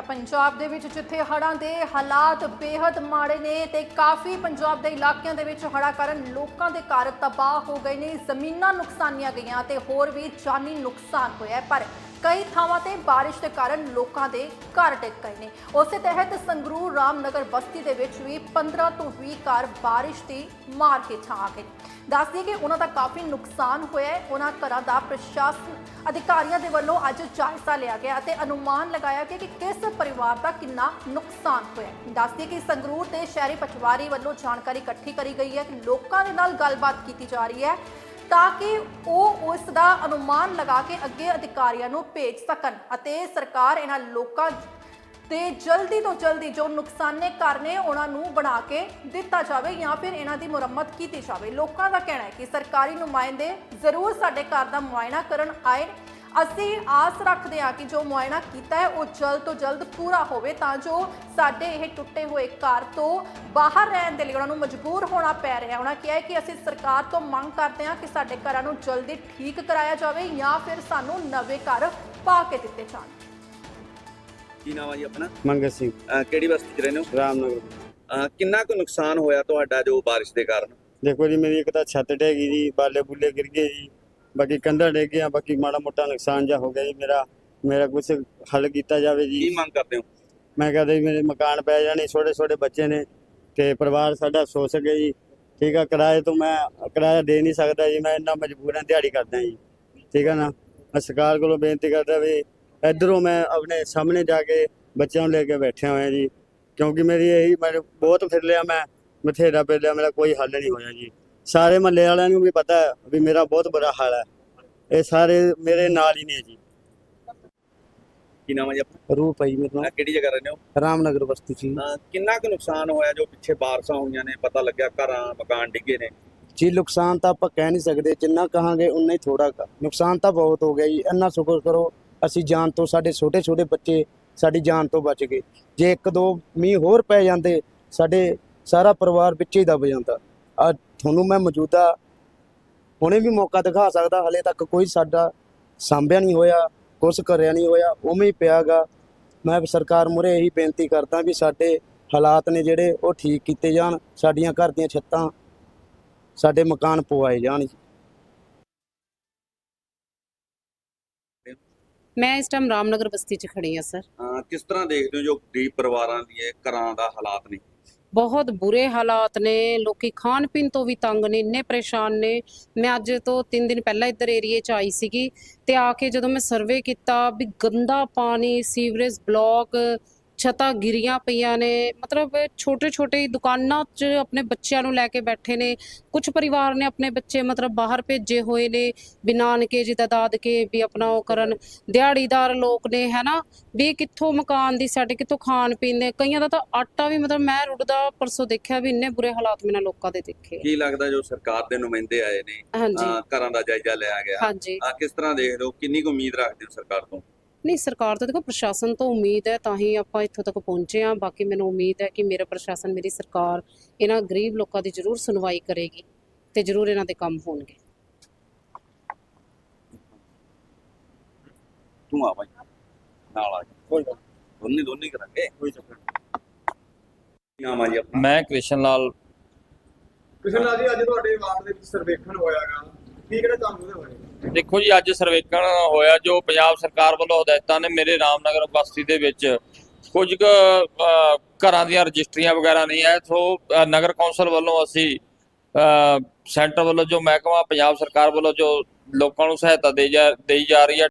ਤਾਂ ਪੰਜਾਬ ਦੇ ਵਿੱਚ ਜਿੱਥੇ ਹੜ੍ਹਾਂ ਦੇ ਹਾਲਾਤ ਬੇहद ਮਾੜੇ ਨੇ ਤੇ ਕਾਫੀ ਪੰਜਾਬ ਦੇ ਇਲਾਕਿਆਂ ਦੇ ਵਿੱਚ ਹੜ੍ਹਾਂ ਕਾਰਨ ਲੋਕਾਂ ਦੇ ਘਰ ਤਬਾਹ ਹੋ ਗਏ ਨੇ, ਜ਼ਮੀਨਾਂ ਨੁਕਸਾਨੀਆਂ ਗਈਆਂ ਤੇ ਹੋਰ ਵੀ ਜਾਨੀ ਨੁਕਸਾਨ ਹੋਇਆ ਪਰ ਕਈ ਥਾਵਾਂ ਤੇ ਬਾਰਿਸ਼ ਦੇ ਕਾਰਨ ਲੋਕਾਂ ਦੇ ਘਰ ਡਿੱਗ ਗਏ ਨੇ। ਉਸੇ ਤਹਿਤ ਸੰਗਰੂਰ ਰਾਮਨਗਰ ਬਸਤੀ ਦੇ ਵਿੱਚ ਵੀ 15 ਤੋਂ 20 ਘਰ ਬਾਰਿਸ਼ ਦੀ ਮਾਰ ਹੇਠਾਂ ਆ ਗਏ ਦੱਸ ਦਈਏ ਕਿ ਉਹਨਾਂ ਦਾ ਕਾਫੀ ਨੁਕਸਾਨ ਹੋਇਆ ਹੈ। ਉਹਨਾਂ ਘਰਾਂ ਦਾ ਪ੍ਰਸ਼ਾਸਨ ਅਧਿਕਾਰੀਆਂ ਦੇ ਵੱਲੋਂ ਅੱਜ ਜਾਇਜ਼ਾ ਲਿਆ ਗਿਆ ਅਤੇ ਅਨੁਮਾਨ ਲਗਾਇਆ ਗਿਆ ਕਿ ਕਿਸ ਪਰਿਵਾਰ ਦਾ ਕਿੰਨਾ ਨੁਕਸਾਨ ਹੋਇਆ ਦੱਸਦੀ ਕਿ ਸੰਗਰੂਰ ਦੇ ਸ਼ਹਿਰੀ ਪਟਵਾਰੀ ਵੱਲੋਂ ਜਾਣਕਾਰੀ ਇਕੱਠੀ ਕਰੀ ਗਈ ਹੈ ਕਿ ਲੋਕਾਂ ਦੇ ਨਾਲ ਗੱਲਬਾਤ ਕੀਤੀ ਜਾ ਰਹੀ ਹੈ। ਤਾਂ ਕਿ ਉਹ ਉਸ ਦਾ ਅਨੁਮਾਨ ਲਗਾ ਕੇ ਅੱਗੇ ਅਧਿਕਾਰੀਆਂ ਨੂੰ ਭੇਜ ਸਕਣ ਅਤੇ ਸਰਕਾਰ ਇਹਨਾਂ ਲੋਕਾਂ ਤੇ ਜਲਦੀ ਤੋਂ ਜਲਦੀ ਜੋ ਨੁਕਸਾਨੇ ਘਰ ਨੇ ਉਹਨਾਂ ਨੂੰ ਬਣਾ ਕੇ ਦਿੱਤਾ ਜਾਵੇ ਜਾਂ ਫਿਰ ਇਹਨਾਂ ਦੀ ਮੁਰੰਮਤ ਕੀਤੀ ਜਾਵੇ। ਲੋਕਾਂ ਦਾ ਕਹਿਣਾ ਹੈ ਕਿ ਸਰਕਾਰੀ ਨੁਮਾਇੰਦੇ ਜ਼ਰੂਰ ਸਾਡੇ ਘਰ ਦਾ ਮੁਆਇਨਾ ਕਰਨ ਆਏ ਅਸੀਂ ਆਸ ਰੱਖਦੇ ਹਾਂ ਕਿ ਜੋ ਮੁਆਇਨਾ ਕੀਤਾ ਹੈ ਉਹ ਜਲਦ ਤੋਂ ਜਲਦ ਪੂਰਾ ਹੋਵੇ ਤਾਂ ਜੋ ਸਾਡੇ ਇਹ ਟੁੱਟੇ ਹੋਏ ਘਰ ਤੋਂ ਬਾਹਰ ਰਹਿਣ ਦੇ ਲਈ ਉਹਨਾਂ ਨੂੰ ਮਜਬੂਰ ਹੋਣਾ ਪੈ ਰਿਹਾ ਉਹਨਾਂ ਕਿਹਾ ਹੈ ਕਿ ਅਸੀਂ ਸਰਕਾਰ ਤੋਂ ਮੰਗ ਕਰਦੇ ਹਾਂ ਕਿ ਸਾਡੇ ਘਰਾਂ ਨੂੰ ਜਲਦੀ ਠੀਕ ਕਰਾਇਆ ਜਾਵੇ ਜਾਂ ਫਿਰ ਸਾਨੂੰ ਨਵੇਂ ਘਰ ਪਾ ਕੇ ਦਿੱਤੇ ਜਾਣ। ਕੀ ਨਾਮ ਆ ਜੀ ਆਪਣਾ? ਮੰਗਤ ਸਿੰਘ। ਅਹ ਕਿਹੜੀ ਬਸਤੀ ਚ ਰਹਿੰਦੇ ਹੋ? ਰਾਮਨਗਰ। ਅਹ ਕਿੰਨਾ ਕੁ ਨੁਕਸਾਨ ਹੋਇਆ ਤੁਹਾਡਾ ਜੋ ਬਾਰਿਸ਼ ਦੇ ਕਾਰਨ? ਦੇਖੋ ਜੀ ਮੇਰੀ ਇੱਕ ਤਾਂ ਛੱਤ ਢਹਿ ਗਈ ਜੀ ਬਾਲੇ ਬੁੱਲੇ ਗਿਰ ਗਏ ਜੀ। ਬਾਕੀ ਕੰਧਾਂ ਡਿੱਗ ਗਈਆਂ ਬਾਕੀ ਮਾੜਾ ਮੋਟਾ ਨੁਕਸਾਨ ਜਾ ਹੋ ਗਿਆ ਜੀ ਮੇਰਾ ਮੇਰਾ ਕੁਝ ਹੱਲ ਕੀਤਾ ਜਾਵੇ ਕੀ ਜੀ ਮੰਗ ਕਰਦੇ ਹੋ? ਮੈਂ ਕਹਿੰਦਾ ਜੀ ਮੇਰੇ ਮਕਾਨ ਪੈ ਜਾਣੇ ਛੋਟੇ ਛੋਟੇ ਬੱਚੇ ਨੇ ਤੇ ਪਰਿਵਾਰ ਸਾਡਾ ਸੋ ਸਕੇ ਜੀ। ਠੀਕ ਆ ਕਿਰਾਏ ਤੋਂ ਮੈਂ ਕਿਰਾਇਆ ਦੇ ਨਹੀਂ ਸਕਦਾ ਜੀ ਮੈਂ ਇੰਨਾ ਮਜਬੂਰ ਹਾਂ ਦਿਹਾੜੀ ਕਰਦਾ ਜੀ। ਠੀਕ ਆ ਨਾ? ਮੈਂ ਸਰਕਾਰ ਕੋਲੋਂ ਬੇਨਤੀ ਕਰਦਾ ਵੀ ਇਧਰੋਂ ਮੈਂ ਆਪਣੇ ਸਾਹਮਣੇ ਜਾ ਕੇ ਬੱਚਿਆਂ ਨੂੰ ਲੈ ਕੇ ਬੈਠਿਆ ਹੋਇਆ ਜੀ। ਕਿਉਂਕਿ ਮੇਰੀ ਇਹੀ ਮੈਂ ਬਹੁਤ ਫਿਰ ਲਿਆ ਮੈਂ ਬਥੇਰਾ ਫਿਰ ਲਿਆ ਮੇਰਾ ਕੋਈ ਹੱਲ ਨਹੀਂ ਹੋਇਆ ਜੀ। ਸਾਰੇ ਮਹੱਲੇ ਵਾਲਿਆਂ ਨੂੰ ਵੀ ਪਤਾ ਹੈ ਵੀ ਮੇਰਾ ਬਹੁਤ ਬੁਰਾ ਹਾਲ ਹੈ। ਇਹ ਸਾਰੇ ਮੇਰੇ ਨਾਲ ਹੀ ਨੇ ਜੀ। ਕੀ ਨਾਮ ਆ ਜੀ ਆਪਣਾ? ਰੂਪ ਹੈ ਜੀ ਮੇਰੇ ਅਹ ਕਿਹੜੀ ਜਗ੍ਹਾ ਰਹਿੰਦੇ ਹੋ? ਰਾਮਨਗਰ ਬਸਤੀ ਚ ਜੀ। ਅਹ ਕਿੰਨਾ ਕੁ ਨੁਕਸਾਨ ਹੋਇਆ ਜੋ ਪਿੱਛੇ ਬਾਰਿਸ਼ਾਂ ਹੋਈਆਂ ਨੇ ਪਤਾ ਲੱਗਿਆ ਘਰਾਂ ਮਕਾਨ ਡਿੱਗੇ ਨੇ? ਜੀ ਨੁਕਸਾਨ ਤਾਂ ਆਪਾਂ ਕਹਿ ਨਹੀਂ ਸਕਦੇ। ਜਿੰਨਾ ਕਹਾਂਗੇ ਉਨਾ ਹੀ ਥੋੜਾ ਕ। ਨੁਕਸਾਨ ਤਾਂ ਬਹੁਤ ਹੋ ਗਿਆ ਜੀ। ਇੰਨਾ ਸ਼ੁਕਰ ਕਰੋ ਅਸੀਂ ਜਾਨ ਤੋਂ ਸਾਡੇ ਛੋਟੇ ਛੋਟੇ ਬੱਚੇ ਸਾਡੀ ਜਾਨ ਤੋਂ ਬਚ ਗਏ। ਜੇ ਇੱਕ ਦੋ ਮੀਂਹ ਹੋਰ ਪੈ ਜਾਂਦੇ ਸਾਡੇ ਸਾਰਾ ਪਰਿਵਾਰ ਵਿੱਚ ਹੀ ਦਬ ਜਾਂਦਾ। ਆ ਤੁਹਾਨੂੰ ਮੈਂ ਮੌਜੂਦਾ ਹੁਣੇ ਵੀ ਮੌਕਾ ਦਿਖਾ ਸਕਦਾ ਹਲੇ ਤੱਕ ਕੋਈ ਸਾਡਾ ਸਾਂਭਿਆ ਨਹੀਂ ਹੋਇਆ ਕੁਛ ਕਰਿਆ ਨਹੀਂ ਹੋਇਆ ਉਵੇਂ ਹੀ ਪਿਆਗਾ। ਮੈਂ ਸਰਕਾਰ ਮੁਰੇ ਇਹੀ ਬੇਨਤੀ ਕਰਦਾ ਵੀ ਸਾਡੇ ਹਾਲਾਤ ਨੇ ਜਿਹੜੇ ਉਹ ਠੀਕ ਕੀਤੇ ਜਾਣ ਸਾਡੀਆਂ ਘਰ ਦੀਆਂ ਛੱਤਾਂ ਸਾਡੇ ਮਕਾਨ ਪਵਾਏ ਜਾਣ ਜੀ। ਮੈਂ ਇਸ ਟਾਈਮ ਰਾਮਨਗਰ ਬਸਤੀ 'ਚ ਖੜੀ ਆ ਸਰ। ਅਹ ਕਿਸ ਤਰ੍ਹਾਂ ਦੇਖਦੇ ਹੋ ਜੋ ਗਰੀਬ ਪਰਿਵਾਰਾਂ ਦੀ ਇਹ ਘਰਾਂ ਦਾ ਹਾਲਾਤ ਨੇ? ਬਹੁਤ ਬੁਰੇ ਹਾਲਾਤ ਨੇ, ਲੋਕੀ ਖਾਣ ਪੀਣ ਤੋਂ ਵੀ ਤੰਗ ਨੇ, ਇੰਨੇ ਪਰੇਸ਼ਾਨ ਨੇ। ਮੈਂ ਅੱਜ ਤੋਂ 3 ਦਿਨ ਪਹਿਲਾਂ ਇੱਧਰ ਏਰੀਏ 'ਚ ਆਈ ਸੀਗੀ ਤੇ ਆ ਕੇ ਜਦੋਂ ਮੈਂ ਸਰਵੇ ਕੀਤਾ ਵੀ ਗੰਦਾ ਪਾਣੀ ਸੀਵਰੇਜ ਬਲੌਕ ਛੱਤਾਂ ਗਿਰੀਆਂ ਪਈਆਂ ਨੇ। ਮਤਲਬ ਛੋਟੇ ਛੋਟੇ ਦੁਕਾਨਾਂ 'ਚ ਆਪਣੇ ਬੱਚਿਆਂ ਨੂੰ ਲੈ ਕੇ ਬੈਠੇ ਨੇ। ਕੁਝ ਪਰਿਵਾਰ ਨੇ ਆਪਣੇ ਬੱਚੇ ਮਤਲਬ ਬਾਹਰ ਭੇਜੇ ਹੋਏ ਨੇ। ਵੀ ਨਾਨਕੇ ਜੀ ਦਾ ਦਾਦਕੇ ਵੀ ਆਪਣਾ ਉਹ ਕਰਨ। ਦਿਹਾੜੀਦਾਰ ਲੋਕ ਨੇ ਹੈਨਾ ਵੀ ਕਿੱਥੋਂ ਮਕਾਨ ਦੀ ਸਾਡੇ ਕਿੱਥੋਂ ਖਾਣ ਪੀਣ ਦੇ? ਕਈਆਂ ਦਾ ਤਾਂ ਆਟਾ ਵੀ ਮਤਲਬ ਮੈਂ ਰੁੜਦਾ ਪਰਸੋਂ ਦੇਖਿਆ ਵੀ ਇੰਨੇ ਬੁਰੇ ਹਾਲਾਤ ਮੈਨਾਂ ਲੋਕਾਂ ਦੇ ਦੇਖੇ। ਕੀ ਲੱਗਦਾ ਜੋ ਸਰਕਾਰ ਦੇ ਨੁਮਾਇੰਦੇ ਆਏ ਨੇ? ਹਾਂਜੀ। ਅਹ ਘਰਾਂ ਦਾ ਜਾਇਜ਼ਾ ਲਿਆ ਗਿਆ। ਹਾਂਜੀ। ਅਹ ਕਿਸ ਤਰ੍ਹਾਂ ਦੇਖਦੇ ਹੋ? ਕਿੰਨੀ ਕੁ ਉਮੀਦ ਰੱਖਦੇ ਹੋ ਸਰਕਾਰ ਤੋਂ? ਨਹੀਂ ਸਰਕਾਰ ਤੋਂ ਦੇਖੋ ਪ੍ਰਸ਼ਾਸਨ ਤੋਂ ਉਮੀਦ ਹੈ ਤਾਂ ਹੀ ਆਪਾਂ ਇੱਥੋਂ ਤੱਕ ਪਹੁੰਚੇ ਹਾਂ। ਬਾਕੀ ਮੈਨੂੰ ਉਮੀਦ ਹੈ ਕਿ ਮੇਰਾ ਪ੍ਰਸ਼ਾਸਨ ਮੇਰੀ ਸਰਕਾਰ ਇਹਨਾਂ ਗਰੀਬ ਲੋਕਾਂ ਦੀ ਜ਼ਰੂਰ ਸੁਣਵਾਈ ਕਰੇਗੀ ਤੇ ਜ਼ਰੂਰ ਇਹਨਾਂ ਦੇ ਕੰਮ ਹੋਣਗੇ। ਤੂੰ ਆ ਬਾਈ। ਨਾਲ ਆ ਕੋਈ ਗੱਲ ਦੋਨੇ ਦੋਨੇ ਕਰਾਂਗੇ। ਕੋਈ ਚੱਕਰ ਨਾਮ ਆ ਜੀ ਆਪਣਾ? ਮੈਂ ਕ੍ਰਿਸ਼ਨ ਲਾਲ। ਕ੍ਰਿਸ਼ਨ ਲਾਲ ਜੀ ਅੱਜ ਤੁਹਾਡੇ ਵਾਰਡ ਦੇ ਵਿੱਚ ਸਰਵੇਖਣ ਹੋਇਆਗਾ। ਕੀ ਕਿਹੜਾ ਕੰਮ ਉਹਦੇ ਬਾਰੇ? ਦੇਖੋ ਜੀ, ਅੱਜ ਸਰਵੇਖਣ ਹੋਇਆ ਜੋ ਪੰਜਾਬ ਸਰਕਾਰ ਵੱਲੋਂ ਹਦਾਇਤਾਂ ਨੇ ਮੇਰੇ ਰਾਮਨਗਰ ਬਸਤੀ ਦੇ ਵਿੱਚ। ਕੁਝ ਕੁ ਘਰਾਂ ਦੀਆਂ ਰਜਿਸਟਰੀਆਂ ਵਗੈਰਾ ਨਹੀਂ ਹੈ। ਸੋ ਨਗਰ ਕੌਂਸਲ ਵੱਲੋਂ ਅਸੀਂ ਸੈਂਟਰ ਵੱਲੋਂ ਜੋ ਮਹਿਕਮਾ, ਪੰਜਾਬ ਸਰਕਾਰ ਵੱਲੋਂ ਜੋ ਲੋਕਾਂ ਨੂੰ ਸਹਾਇਤਾ ਦੇ ਜਾ, ਦੇਈ ਜਾ ਰਹੀ ਹੈ